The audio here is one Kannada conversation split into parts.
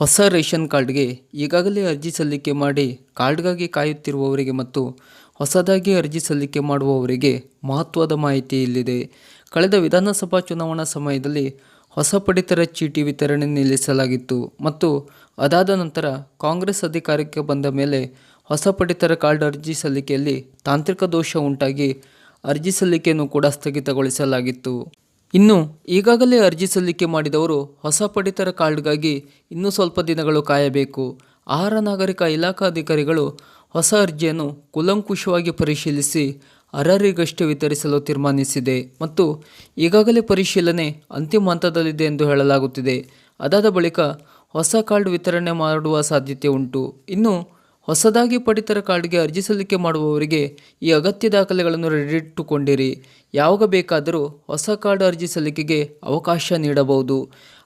ಹೊಸ ರೇಷನ್ ಕಾರ್ಡ್ಗೆ ಈಗಾಗಲೇ ಅರ್ಜಿ ಸಲ್ಲಿಕೆ ಮಾಡಿ ಕಾರ್ಡ್ಗಾಗಿ ಕಾಯುತ್ತಿರುವವರಿಗೆ ಮತ್ತು ಹೊಸದಾಗಿ ಅರ್ಜಿ ಸಲ್ಲಿಕೆ ಮಾಡುವವರಿಗೆ ಮಹತ್ವದ ಮಾಹಿತಿ ಇಲ್ಲಿದೆ. ಕಳೆದ ವಿಧಾನಸಭಾ ಚುನಾವಣಾ ಸಮಯದಲ್ಲಿ ಹೊಸ ಪಡಿತರ ಚೀಟಿ ವಿತರಣೆ ನಿಲ್ಲಿಸಲಾಗಿತ್ತು ಮತ್ತು ಅದಾದ ನಂತರ ಕಾಂಗ್ರೆಸ್ ಅಧಿಕಾರಕ್ಕೆ ಬಂದ ಮೇಲೆ ಹೊಸ ಪಡಿತರ ಕಾರ್ಡ್ ಅರ್ಜಿ ಸಲ್ಲಿಕೆಯಲ್ಲಿ ತಾಂತ್ರಿಕ ದೋಷ ಉಂಟಾಗಿ ಅರ್ಜಿ ಸಲ್ಲಿಕೆಯನ್ನು ಕೂಡ ಸ್ಥಗಿತಗೊಳಿಸಲಾಗಿತ್ತು. ಇನ್ನು ಈಗಾಗಲೇ ಅರ್ಜಿ ಸಲ್ಲಿಕೆ ಮಾಡಿದವರು ಹೊಸ ಪಡಿತರ ಕಾರ್ಡ್ಗಾಗಿ ಇನ್ನೂ ಸ್ವಲ್ಪ ದಿನಗಳು ಕಾಯಬೇಕು. ಆಹಾರ ನಾಗರಿಕ ಇಲಾಖಾ ಅಧಿಕಾರಿಗಳು ಹೊಸ ಅರ್ಜಿಯನ್ನು ಕುಲಂಕುಷವಾಗಿ ಪರಿಶೀಲಿಸಿ ಅರ್ಹರಿಗಷ್ಟೇ ವಿತರಿಸಲು ತೀರ್ಮಾನಿಸಿದೆ ಮತ್ತು ಈಗಾಗಲೇ ಪರಿಶೀಲನೆ ಅಂತಿಮ ಹಂತದಲ್ಲಿದೆ ಎಂದು ಹೇಳಲಾಗುತ್ತಿದೆ. ಅದಾದ ಬಳಿಕ ಹೊಸ ಕಾರ್ಡ್ ವಿತರಣೆ ಮಾಡುವ ಸಾಧ್ಯತೆ ಉಂಟು. ಇನ್ನು ಹೊಸದಾಗಿ ಪಡಿತರ ಕಾರ್ಡ್ಗೆ ಅರ್ಜಿ ಸಲ್ಲಿಕೆ ಮಾಡುವವರಿಗೆ ಈ ಅಗತ್ಯ ದಾಖಲೆಗಳನ್ನು ರೆಡಿಟ್ಟುಕೊಂಡಿರಿ ಯಾವಾಗ ಬೇಕಾದರೂ ಹೊಸ ಕಾರ್ಡ್ ಅರ್ಜಿ ಸಲ್ಲಿಕೆಗೆ ಅವಕಾಶ ನೀಡಬಹುದು.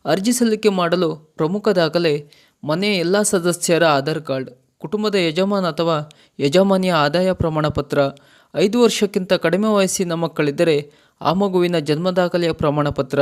ಅರ್ಜಿ ಸಲ್ಲಿಕೆ ಮಾಡಲು ಪ್ರಮುಖ ದಾಖಲೆ ಮನೆಯ ಎಲ್ಲ ಸದಸ್ಯರ ಆಧಾರ್ ಕಾರ್ಡ್, ಕುಟುಂಬದ ಯಜಮಾನ ಅಥವಾ ಯಜಮಾನಿಯ ಆದಾಯ ಪ್ರಮಾಣ ಪತ್ರ ಐದು ವರ್ಷಕ್ಕಿಂತ ಕಡಿಮೆ ವಯಸ್ಸಿನ ಮಕ್ಕಳಿದ್ದರೆ ಆ ಮಗುವಿನ ಜನ್ಮ ದಾಖಲೆಯ ಪ್ರಮಾಣ ಪತ್ರ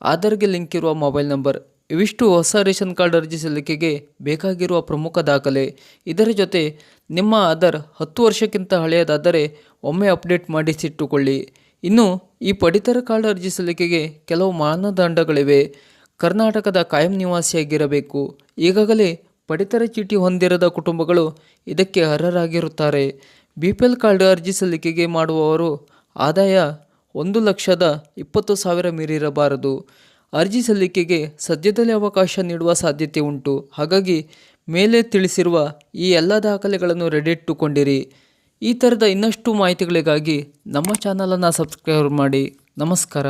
ಆಧಾರ್ಗೆ ಲಿಂಕ್ ಇರುವ ಮೊಬೈಲ್ ನಂಬರ್ ಇವಿಷ್ಟು ಹೊಸ ರೇಷನ್ ಕಾರ್ಡ್ ಅರ್ಜಿ ಸಲ್ಲಿಕೆಗೆ ಬೇಕಾಗಿರುವ ಪ್ರಮುಖ ದಾಖಲೆ. ಇದರ ಜೊತೆ ನಿಮ್ಮ ಆಧಾರ್ ಹತ್ತು ವರ್ಷಕ್ಕಿಂತ ಹಳೆಯದಾದರೆ ಒಮ್ಮೆ ಅಪ್ಡೇಟ್ ಮಾಡಿಸಿಟ್ಟುಕೊಳ್ಳಿ. ಇನ್ನು ಈ ಪಡಿತರ ಕಾರ್ಡ್ ಅರ್ಜಿ ಸಲ್ಲಿಕೆಗೆ ಕೆಲವು ಮಾನದಂಡಗಳಿವೆ. ಕರ್ನಾಟಕದ ಕಾಯಂ ನಿವಾಸಿಯಾಗಿರಬೇಕು. ಈಗಾಗಲೇ ಪಡಿತರ ಚೀಟಿ ಹೊಂದಿರದ ಕುಟುಂಬಗಳು ಇದಕ್ಕೆ ಅರ್ಹರಾಗಿರುತ್ತಾರೆ. ಬಿ ಪಿ ಎಲ್ ಕಾರ್ಡ್ ಅರ್ಜಿ ಸಲ್ಲಿಕೆಗೆ ಮಾಡುವವರು ಆದಾಯ ಒಂದು ಲಕ್ಷದ ಇಪ್ಪತ್ತು ಸಾವಿರ ಮೀರಿರಬಾರದು. ಅರ್ಜಿ ಸಲ್ಲಿಕೆಗೆ ಸದ್ಯದಲ್ಲೇ ಅವಕಾಶ ನೀಡುವ ಸಾಧ್ಯತೆ ಉಂಟು. ಹಾಗಾಗಿ ಮೇಲೆ ತಿಳಿಸಿರುವ ಈ ಎಲ್ಲ ದಾಖಲೆಗಳನ್ನು ರೆಡಿಟ್ಟುಕೊಂಡಿರಿ ಈ ಥರದ ಇನ್ನಷ್ಟು ಮಾಹಿತಿಗಳಿಗಾಗಿ ನಮ್ಮ ಚಾನಲನ್ನು ಸಬ್ಸ್ಕ್ರೈಬ್ ಮಾಡಿ. ನಮಸ್ಕಾರ.